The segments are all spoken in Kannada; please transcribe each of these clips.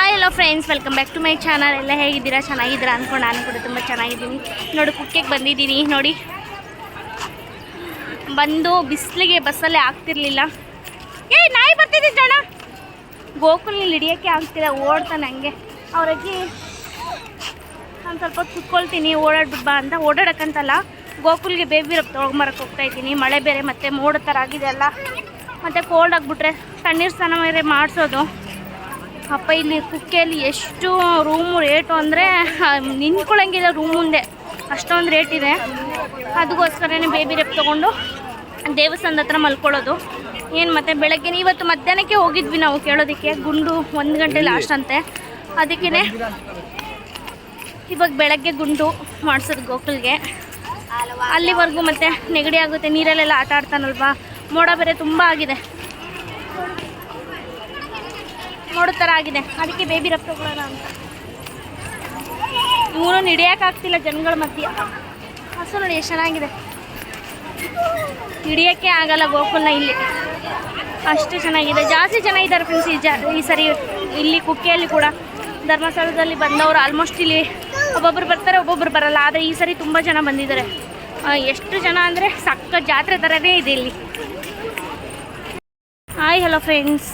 ಹಾಯ್ ಎಲ್ಲ friends welcome back to my channel ಎಲ್ಲ ಹೇಗಿದ್ದೀರಾ? ಚೆನ್ನಾಗಿದ್ದೀರಾ ಅಂದ್ಕೊಂಡು ನಾನು ಕೂಡ ತುಂಬ ಚೆನ್ನಾಗಿದ್ದೀನಿ. ನೋಡಿ, ಕುಕ್ಕೆಗೆ ಬಂದಿದ್ದೀನಿ. ನೋಡಿ. ಬಂದು ಬಿಸಿಲಿಗೆ ಬಸ್ಸಲ್ಲೇ ಆಗ್ತಿರ್ಲಿಲ್ಲ. ಏ ನಾಯಿ ಬರ್ತಿದ್ದೀನಿ ಅಣ್ಣ ಗೋಕುಲ್ನಲ್ಲಿ ಹಿಡಿಯೋಕ್ಕೆ ಆಗ್ತಿಲ್ಲ. ಓಡ್ತಾನೆ ಹಂಗೆ. ಅವ್ರಿಗೆ ನಾನು ಸ್ವಲ್ಪ ಹೊತ್ತು ಕುತ್ಕೊಳ್ತೀನಿ ಓಡಾಡ್ಬಿಟ್ಟು ಬಾ ಅಂತ. ಓಡಾಡೋಕ್ಕಂತಲ್ಲ, ಗೋಕುಲ್ಗೆ ಬೇಬಿ ರಫ್ ತೊಗೊಂಬರಕ್ಕೆ ಹೋಗ್ತಾ ಇದ್ದೀನಿ. ಮಳೆ ಬೇರೆ ಮತ್ತೆ ಮೋಡ ಥರ ಆಗಿದೆ ಅಲ್ಲ. ಮತ್ತು ಕೋಲ್ಡ್ ಆಗಿಬಿಟ್ರೆ ತಣ್ಣೀರು ಸ್ನಾನ ಬೇರೆ ಮಾಡಿಸೋದು. ಅಪ್ಪ ಇಲ್ಲಿ ಕುಕ್ಕೆಯಲ್ಲಿ ಎಷ್ಟು ರೂಮು ರೇಟು ಅಂದರೆ ನಿಂತ್ಕೊಳ್ಳಂಗಿಲ್ಲ ರೂಮ್ ಮುಂದೆ. ಅಷ್ಟೊಂದು ರೇಟ್ ಇದೆ. ಅದಕ್ಕೋಸ್ಕರನೇ ಬೇಬಿ ರೆಪ್ ತೊಗೊಂಡು ದೇವಸ್ಥಾನದ ಹತ್ರ ಮಲ್ಕೊಳ್ಳೋದು. ಏನು ಮತ್ತೆ ಬೆಳಗ್ಗೆ ಇವತ್ತು ಮಧ್ಯಾಹ್ನಕ್ಕೆ ಹೋಗಿದ್ವಿ ನಾವು ಕೇಳೋದಕ್ಕೆ. ಗುಂಡು ಒಂದು ಗಂಟೆ ಲಾಸ್ಟ್ ಅಂತೆ. ಅದಕ್ಕೇ ಇವಾಗ ಬೆಳಗ್ಗೆ ಗುಂಡು ಮಾಡಿಸೋದು ಗೋಕುಲ್ಗೆ. ಅಲ್ಲಿವರೆಗೂ ಮತ್ತೆ ನೆಗಡಿ ಆಗುತ್ತೆ, ನೀರಲ್ಲೆಲ್ಲ ಆಟ ಆಡ್ತಾನಲ್ವಾ? ಮೋಡ ಬೇರೆ ತುಂಬ ಆಗಿದೆ. ಮೋಡ ಥರ ಆಗಿದೆ ಅದಕ್ಕೆ ಬೇಬಿ ರಫ್ ತಗೊಳ್ಳೋಣ ಅಂತ ಇವನು ಹಿಡಿಯೋಕ್ಕಾಗ್ತಿಲ್ಲ ಜನಗಳ ಮಧ್ಯೆ. ಹಸು ನೋಡಿ ಎಷ್ಟು ಚೆನ್ನಾಗಿದೆ. ಹಿಡಿಯೋಕ್ಕೆ ಆಗಲ್ಲ ಗೋಕುಲ್ನ ಇಲ್ಲಿ. ಅಷ್ಟು ಚೆನ್ನಾಗಿದೆ. ಜಾಸ್ತಿ ಜನ ಇದ್ದಾರೆ ಫ್ರೆಂಡ್ಸ್ ಈ ಜ ಈ ಸರಿ ಇಲ್ಲಿ ಕುಕ್ಕೆಯಲ್ಲಿ ಕೂಡ. ಧರ್ಮಸ್ಥಳದಲ್ಲಿ ಬಂದವರು ಆಲ್ಮೋಸ್ಟ್ ಇಲ್ಲಿ ಒಬ್ಬೊಬ್ರು ಬರ್ತಾರೆ, ಒಬ್ಬೊಬ್ರು ಬರಲ್ಲ. ಆದರೆ ಈ ಸರಿ ತುಂಬ ಜನ ಬಂದಿದ್ದಾರೆ. ಎಷ್ಟು ಜನ ಅಂದರೆ ಸಕ್ಕ ಜಾತ್ರೆ ಥರನೇ ಇದೆ ಇಲ್ಲಿ. ಹಾಯ್ ಹಲೋ ಫ್ರೆಂಡ್ಸ್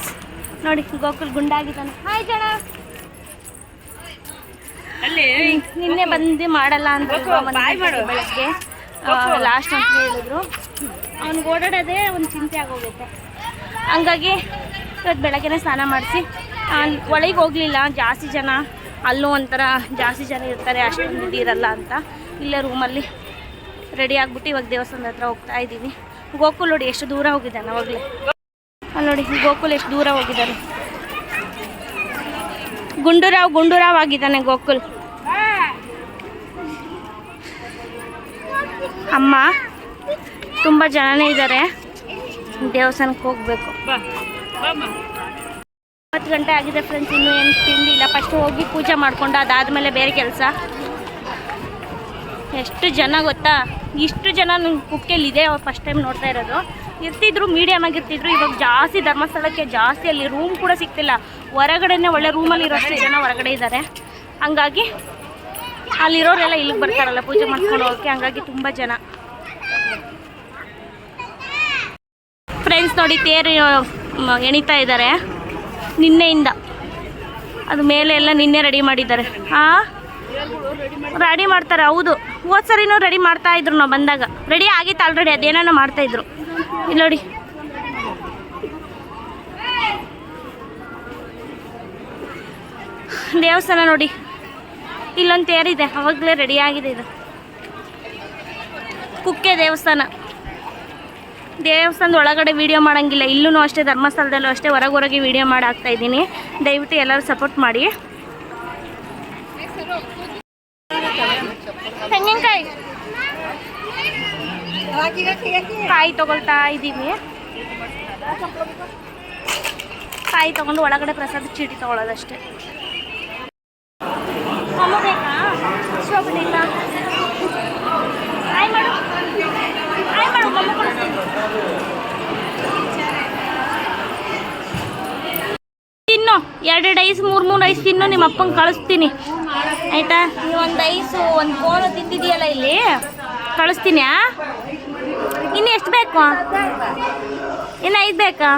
ನೋಡಿ ಗೋಕುಲ್ ಗುಂಡಾಗಿದ್ದಾನೆ. ಹಾಯ್ ಜನ. ನಿನ್ನೆ ಬಂದು ಮಾಡಲ್ಲ ಅಂತ ಬೆಳಗ್ಗೆ. ಲಾಸ್ಟ್ ಅಂತ ಹೇಳಿದ್ರು. ಅವ್ನಿಗೆ ಓಡಾಡೋದೇ ಒಂದು ಚಿಂತೆ ಆಗೋಗುತ್ತೆ. ಹಂಗಾಗಿ ಇವತ್ತು ಬೆಳಗ್ಗೆನೇ ಸ್ನಾನ ಮಾಡಿಸಿ. ಒಳಗೆ ಹೋಗಲಿಲ್ಲ ಜಾಸ್ತಿ ಜನ. ಅಲ್ಲೂ ಒಂಥರ ಜಾಸ್ತಿ ಜನ ಇರ್ತಾರೆ ಅಷ್ಟೊಂದು ಇದಿರಲ್ಲ ಇರಲ್ಲ ಅಂತ. ಇಲ್ಲೇ ರೂಮಲ್ಲಿ ರೆಡಿ ಆಗ್ಬಿಟ್ಟು ಇವಾಗ ದೇವಸ್ಥಾನದ ಹತ್ರ ಹೋಗ್ತಾ ಇದ್ದೀನಿ. ಗೋಕುಲ್ ನೋಡಿ ಎಷ್ಟು ದೂರ ಹೋಗಿದ್ದಾನೆ ಅವಾಗಲೇ ಅಲ್ಲಿ ನೋಡಿ ಗೋಕುಲ್ ಎಷ್ಟು ದೂರ ಹೋಗಿದ್ದಾರೆ ಗುಂಡೂರಾವ್ ಗುಂಡೂರಾವ್ ಆಗಿದ್ದಾನೆ ಗೋಕುಲ್. ಅಮ್ಮ ತುಂಬ ಜನನೇ ಇದ್ದಾರೆ. ದೇವಸ್ಥಾನಕ್ಕೆ ಹೋಗಬೇಕು. ಒಂಬತ್ತು ಗಂಟೆ ಆಗಿದೆ ಫ್ರೆಂಡ್ಸ್ ಇನ್ನೂ ಏನು ತಿಂದಿಲ್ಲ ಫಸ್ಟ್ ಹೋಗಿ ಪೂಜೆ ಮಾಡ್ಕೊಂಡು ಅದಾದಮೇಲೆ ಬೇರೆ ಕೆಲಸ. ಎಷ್ಟು ಜನ ಗೊತ್ತಾ? ಇಷ್ಟು ಜನ ನನ್ನ ಕುಕ್ಕೆಲ್ಲಿದೆ ಅವ್ರು ಫಸ್ಟ್ ಟೈಮ್ ನೋಡ್ತಾ ಇರೋದು. ಇರ್ತಿದ್ರು ಮೀಡಿಯಮ್ ಆಗಿರ್ತಿದ್ರು, ಇವಾಗ ಜಾಸ್ತಿ ಧರ್ಮಸ್ಥಳಕ್ಕೆ ಜಾಸ್ತಿ ಅಲ್ಲಿ ರೂಮ್ ಕೂಡ ಸಿಗ್ತಿಲ್ಲ. ಹೊರಗಡೆನೇ ಒಳ್ಳೆ ರೂಮಲ್ಲಿ ಇರೋಷ್ಟು ಜನ ಹೊರಗಡೆ ಇದ್ದಾರೆ ಹಂಗಾಗಿ ಅಲ್ಲಿರೋರೆಲ್ಲ ಇಲ್ಲಿಗೆ ಬರ್ತಾರಲ್ಲ ಪೂಜೆ ಮಾಡ್ಕೊಂಡು ಹೋಗೋಕ್ಕೆ, ಹಂಗಾಗಿ ತುಂಬ ಜನ. ಫ್ರೆಂಡ್ಸ್ ನೋಡಿ, ತೇರು ಎಣಿತಾ ಇದ್ದಾರೆ ನಿನ್ನೆಯಿಂದ. ಅದು ಮೇಲೆ ಎಲ್ಲ ನಿನ್ನೆ ರೆಡಿ ಮಾಡಿದ್ದಾರೆ. ಹಾಂ ರೆಡಿ ಮಾಡ್ತಾರೆ, ಹೌದು. ಹೋದ್ ಸರಿನೂ ರೆಡಿ ಮಾಡ್ತಾ ಇದ್ರು ನಾವು ಬಂದಾಗ. ರೆಡಿ ಆಗಿತ್ತು ಆಲ್ರೆಡಿ ಅದೇನೋ ಮಾಡ್ತಾ ಇದ್ರು. ಇಲ್ಲಿ ನೋಡಿ. ದೇವಸ್ಥಾನ ನೋಡಿ. ಇಲ್ಲೊಂದು ತೇರಿದೆ ಅವಾಗಲೇ ರೆಡಿ ಆಗಿದೆ ಇದು. ಕುಕ್ಕೆ ದೇವಸ್ಥಾನ. ದೇವಸ್ಥಾನದ ಒಳಗಡೆ ವೀಡಿಯೋ ಮಾಡೋಂಗಿಲ್ಲ. ಇಲ್ಲೂ ಅಷ್ಟೇ, ಧರ್ಮಸ್ಥಳದಲ್ಲೂ ಅಷ್ಟೇ ಹೊರಗೆ ಹೊರಗೆ ವೀಡಿಯೋ ಮಾಡಾಕ್ತಾ ಇದ್ದೀನಿ. ದಯವಿಟ್ಟು ಎಲ್ಲರೂ ಸಪೋರ್ಟ್ ಮಾಡಿ. ತೆಂಗಿನಕಾಯಿ. ಕಾಯಿ ತಗೊಳ್ತಾ ಇದ್ದೀವಿ. ಕಾಯಿ ತಗೊಂಡು ಒಳಗಡೆ ಪ್ರಸಾದ ಚೀಟಿ ತಗೊಳ್ಳೋದಷ್ಟೇ ತಿನ್ನು ಎರಡೆರಡು ಐಸ್ ಮೂರು ಮೂರು ಐಸ್ ತಿನ್ನು ನಿಮ್ಮ ಅಪ್ಪಂಗೆ ಕಳಿಸ್ತೀನಿ. ಆಯ್ತಾ? ನೀವು ಒಂದು ಐಸು ಒಂದು ಕೋನು ತಿಂದಿದೆಯಲ್ಲ ಇಲ್ಲಿ? ಕಳಿಸ್ತೀನಿ? ಇನ್ನು ಎಷ್ಟು ಬೇಕು? ಇನ್ನು ಐದು ಬೇಕಾ?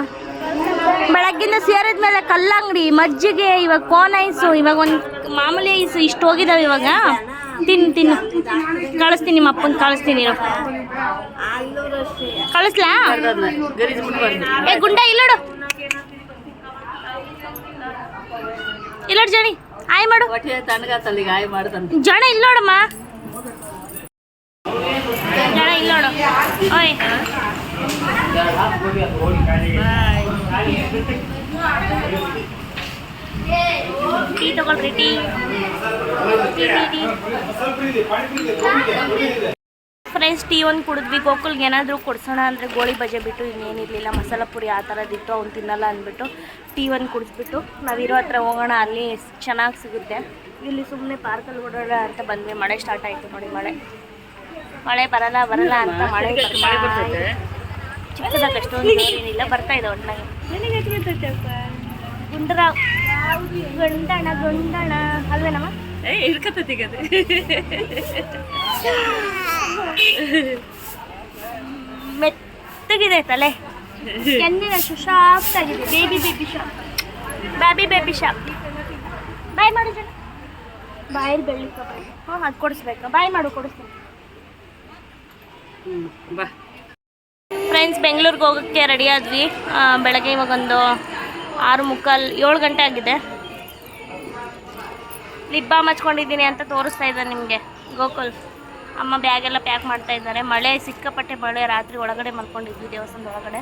ಬೆಳಗ್ಗಿಂದ ಸೇರಿದ ಮೇಲೆ ಕಲ್ಲಂಗಡಿ ಮಜ್ಜಿಗೆ ಇವಾಗ ಕೋನ್ ಐಸು ಇವಾಗ ಒಂದು ಮಾಮೂಲಿ ಐಸು ಇಷ್ಟು ಹೋಗಿದಾವೆ ಇವಾಗ. ತಿನ್ ತಿನ್ನು. ಕಳಿಸ್ತೀನಿ ನಿಮ್ಮ ಅಪ್ಪನ ಕಳಿಸ್ತೀನಿ ಕಳಿಸ್ಲಾ? ಏ ಗುಂಡ ಇಲ್ಲೋಡು ಇಲ್ಲೋಡು ಜಣಿ ಆಯ್ ಮಾಡು. ಜಣ ಇಲ್ಲೋಡಮ್ಮ ಜಣ ಇಲ್ಲೋಡು ಓಯ್ ಟೀ ತಗೊಳ್ರಿ, ಟೀ. ಫ್ರೆಂಡ್ಸ್ ಟೀ ಒಂದು ಕುಡಿದ್ವಿ. ಗೋಕುಲ್ಗೆ ಏನಾದರೂ ಕೊಡ್ಸೋಣ ಅಂದರೆ ಗೋಳಿ ಬಜೆ ಬಿಟ್ಟು ಇನ್ನೇನಿರಲಿಲ್ಲ ಮಸಾಲ ಪುರಿ ಆ ಥರದ್ದಿತ್ತು ಅವ್ನು ತಿನ್ನಲ್ಲ ಅಂದ್ಬಿಟ್ಟು ಟೀ ಒಂದು ಕುಡಿಸ್ಬಿಟ್ಟು ನಾವಿರೋ ಹತ್ರ ಹೋಗೋಣ. ಅಲ್ಲಿ ಚೆನ್ನಾಗಿ ಸಿಗುತ್ತೆ. ಇಲ್ಲಿ ಸುಮ್ಮನೆ ಪಾರ್ಕಲ್ಲಿ ಓಡಾಡ ಅಂತ ಬಂದ್ವಿ. ಮಳೆ ಸ್ಟಾರ್ಟ್ ಆಯಿತು ನೋಡಿ ಮಳೆ. ಮಳೆ ಬರಲ್ಲ ಬರಲ್ಲ ಅಂತ ಮಳೆ ಚಿಕ್ಕದಾಗ ಅಷ್ಟೊಂದು ಏನಿಲ್ಲ ಬರ್ತಾ ಇದೆ ಒಟ್ನಾಗೆ ಗುಂಡ್ರ. ಗಂಡಣ ಗಂಡಣ. ಅಲ್ವೇನಮ್ಮ? ಏ ಹಿಡ್ಕತ್ತೀಗದೆ ಮೆತ್ತಗಿದೆ ತಲೆ. ಎಂದಿನಷ್ಟು ಶಾಪ್ ಆಗಿದೆ baby baby shop. Baby baby shop. ಬಾಯ್ ಮಾಡು ಜನ. ಬಾಯಲ್ಲಿ ಬೆಳ್ಳಿಕ ಹ್ಞೂ ಅದು ಕೊಡಿಸ್ಬೇಕು. ಬಾಯ್ ಮಾಡು ಕೊಡಿಸ್ತೀನಿ ಬಾ. ಫ್ರೆಂಡ್ಸ್ ಬೆಂಗಳೂರಿಗೆ ಹೋಗೋಕ್ಕೆ ರೆಡಿ ಆದ್ವಿ. ಬೆಳಗ್ಗೆ ಇವಾಗ ಒಂದು ಆರು ಮುಕ್ಕಾಲು ಏಳು ಗಂಟೆ ಆಗಿದೆ. ಲಿಪ್ ಬಾಮ್ ಹಚ್ಕೊಂಡಿದ್ದೀನಿ ಅಂತ ತೋರಿಸ್ತಾ ಇದ್ದಾರೆ ನಿಮಗೆ. ಗೋಕುಲ್. ಅಮ್ಮ ಬ್ಯಾಗೆಲ್ಲ ಪ್ಯಾಕ್ ಮಾಡ್ತಾ ಇದ್ದಾರೆ. ಮಳೆ, ಸಿಕ್ಕಾಪಟ್ಟೆ ಮಳೆ. ರಾತ್ರಿ ಒಳಗಡೆ ಮಲ್ಕೊಂಡಿದ್ವಿ ದೇವಸ್ಥಾನದ ಒಳಗಡೆ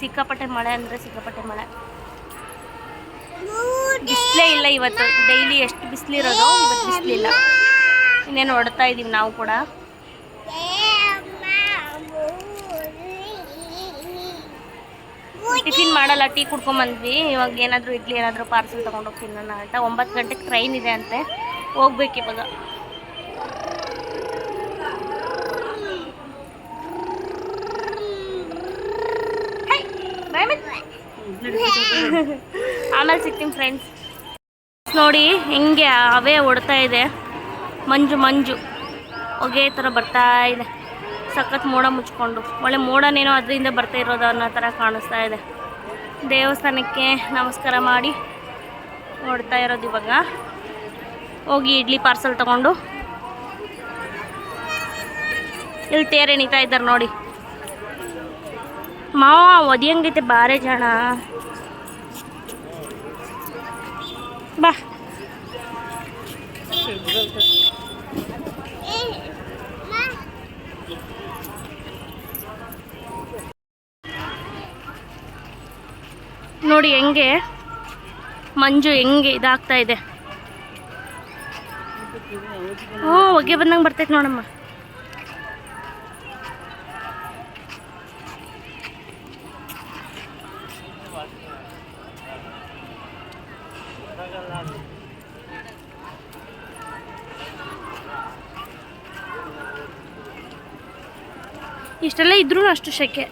ಸಿಕ್ಕಾಪಟ್ಟೆ ಮಳೆ ಅಂದರೆ ಸಿಕ್ಕಾಪಟ್ಟೆ ಮಳೆ. ಬಿಸಿಲೇ ಇಲ್ಲ ಇವತ್ತು. ಡೈಲಿ ಎಷ್ಟು ಬಿಸಿಲಿರೋದು, ಇವತ್ತು ಬಿಸಿಲಿಲ್ಲ. ಇನ್ನೇನು ಹೊಡ್ತಾ ಇದ್ದೀವಿ ನಾವು ಕೂಡ. ಟಿಫಿನ್ ಮಾಡಲ್ಲ ಟೀ ಕುಡ್ಕೊಂಬಂದ್ವಿ. ಇವಾಗ ಏನಾದರೂ ಇಡ್ಲಿ ಏನಾದರೂ ಪಾರ್ಸಲ್ ತೊಗೊಂಡೋಗಿ ನಾನು ಅಂತ. ಒಂಬತ್ತು ಗಂಟೆಗೆ ಟ್ರೈನ್ ಇದೆ ಅಂತೆ. ಹೋಗ್ಬೇಕು ಇವಾಗ. ಆಮೇಲೆ ಸಿಗ್ತೀನಿ ಫ್ರೆಂಡ್ಸ್ ನೋಡಿ ಹೆಂಗೆ ಅವೇ ಓಡ್ತಾ ಇದೆ. ಮಂಜು ಮಂಜು. ಹೊಗೆ ಥರ ಬರ್ತಾ ಇದೆ. ಸಖತ್ ಮೋಡ ಮುಚ್ಕೊಂಡು. ಒಳ್ಳೆ ಮೋಡನೇನೋ ಅದರಿಂದ ಬರ್ತಾ ಇರೋದು ಅನ್ನೋ ಥರ ಕಾಣಿಸ್ತಾ ಇದೆ. ದೇವಸ್ಥಾನಕ್ಕೆ ನಮಸ್ಕಾರ ಮಾಡಿ ನೋಡ್ತಾ ಇರೋದು ಇವಾಗ. ಹೋಗಿ ಇಡ್ಲಿ ಪಾರ್ಸಲ್ ತಗೊಂಡು. ಇಲ್ಲಿ ತೇರು ಎಣಿತಾ ಇದ್ದಾರೆ ನೋಡಿ. ಮಾವ ಒದಿಯಂಗೈತೆ ಬಾರೆ ಜನ ಬಾ. ನೋಡಿ ಹೆಂಗೆ, ಮಂಜು ಹೆಂಗೆ ಇದಾಗ್ತಾ ಇದೆ. ಹ್ಞೂ ಹೊಗೆ ಬಂದಂಗೆ ಬರ್ತೈತೆ ನೋಡಮ್ಮ. ಇಷ್ಟೆಲ್ಲ ಇದ್ರೂ ಅಷ್ಟು ಶೆಕೆ.